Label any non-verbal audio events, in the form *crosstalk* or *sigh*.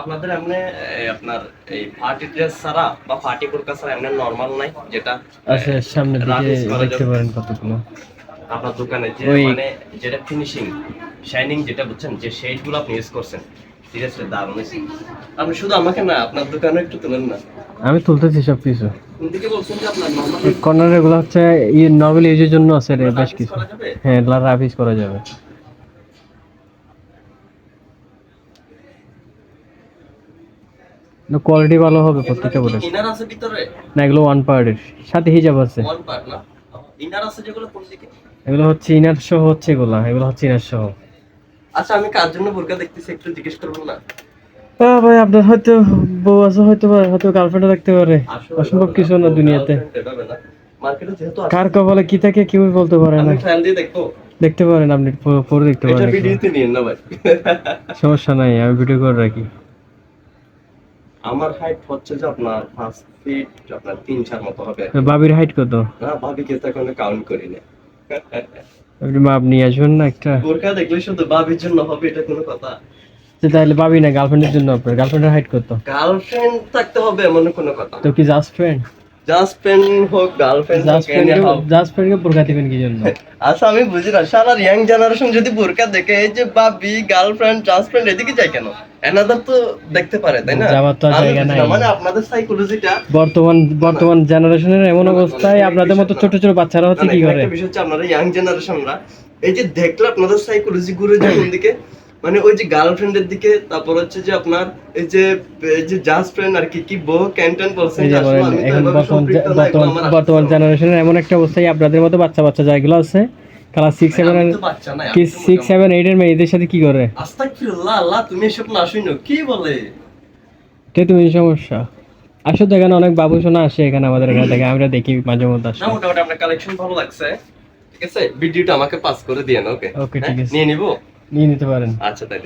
আপনাদের এমনি আপনার এই পার্টি ড্রেস ছাড়া বা পার্টি বোরকা ছাড়া এমনি নরমাল নাই যেটা আচ্ছা সামনের দিকে দেখতে পারেন কতগুলো। আপনার দোকানে যে মানে যেটা ফিনিশিং শাইনিং যেটা বুঝছেন যে শেডগুলো আপনি ইউজ করছেন সিরিয়াসলি দারুণ হয়েছে। আপনি শুধু আমাকে না আপনার দোকানে একটু তুলেন না। আমি তুলতেছি সব কিছু কোন বলছেন যে আপনার নরমালি কর্নার এগুলো হচ্ছে নর্মাল ইউজের জন্য আছে রে বেশ কিছু। হ্যাঁ রাফিস করা যাবে। কোয়ালিটি ভালো হবে প্রত্যেকটা বলে ইনার আছে ভিতরে? না এগুলো ওয়ান পার্টের সাথে হিজাব আছে। ওয়ান পার্ট না? ইনার আছে যেগুলো কোন দিকে? এগুলো হচ্ছে ইনার সহ হচ্ছে এগুলা। এগুলো হচ্ছে ইনার সহ। আচ্ছা আমি কার জন্য বোরকা দেখতেছি একটু জিজ্ঞেস করব না। ভাই আপনার হয়তো বউ আছে হয়তো হয়তো গার্লফ্রেন্ডও থাকতে পারে। অসম্ভব কিছু না দুনিয়াতে। কার কপালে কি থাকে কেউ বলতে পারে না। দেখতে পারেন আপনি পরে দেখতে পারেন। সমস্যা নাই আমি ভিডিও করে রাখি। আমার হাইট হচ্ছে যে আপনার পাঁচ ফিট আপনার তিন চার মতো হবে বাবির হাইট কত? না বাবিকে তো এখনও কাউন্ট করি না আপনি মাপ নিয়ে আসবেন না একটা? বোরকা দেখলে শুধু বাবির জন্য হবে এটা কোনো কথা। তাহলে পাবি না গার্লফ্রেন্ডের জন্য আপনার? গার্লফ্রেন্ডের হাইট কত? গার্লফ্রেন্ড থাকতে হবে এমন কোনো কথা তো কি জাস্ট ফ্রেন্ড জাস্ট ফ্রেন্ড হোক গার্লফ্রেন্ড হোক জাস্ট ফ্রেন্ড জাস্ট বোরকা দিবেন কি জন্য? আচ্ছা আমি বুঝি না সারা ইয়াং জেনারেশন যদি বোরকা দেখে এই যে বাবি গার্লফ্রেন্ড জাস্ট ফ্রেন্ড এদিকে যায় কেন? এনাদার তো দেখতে পারে তাই না? তো জায়গা নাই। মানে আপনাদের সাইকোলজিটা বর্তমান বর্তমান জেনারেশনের এমন অবস্থায় আপনাদের মতো ছোট ছোট বাচ্চারা হচ্ছে কি করে? একটা বিষয় হচ্ছে আপনারা ইয়াং জেনারেশনরা এই যে দেখলে আপনাদের সাইকোলজি ঘুরে যায় *coughs* কোন দিকে মানে ওই যে গার্লফ্রেন্ডের দিকে তারপর হচ্ছে যে আপনার এই যে এই যে জাস্ট ফ্রেন্ড আর কি কি বউ ক্যান্টেন তো এখন বর্তমান জেনারেশনের এমন একটা অবস্থায় আপনাদের মতো বাচ্চা বাচ্চা যেগুলো আছে ক্লাস সিক্স সেভেন কি সিক্স সেভেন এইট এর মেয়েদের সাথে কি করে? আস্তাগফিরুল্লাহ, আল্লাহ তুমি এসব না শুনো কি বলে? এটাই তুমি সমস্যা? আসলে তো এখানে অনেক বাবু সোনা আসে এখানে আমাদের এখানে থেকে আমরা দেখি মাঝে মধ্যে আসে। মোটামুটি আপনার কালেকশন ভালো লাগছে ঠিক আছে? ভিডিওটা আমাকে পাস করে দিয়ে ওকে ওকে ঠিক আছে। নিয়ে নিবো? নিয়ে নিতে পারেন। আচ্ছা তাহলে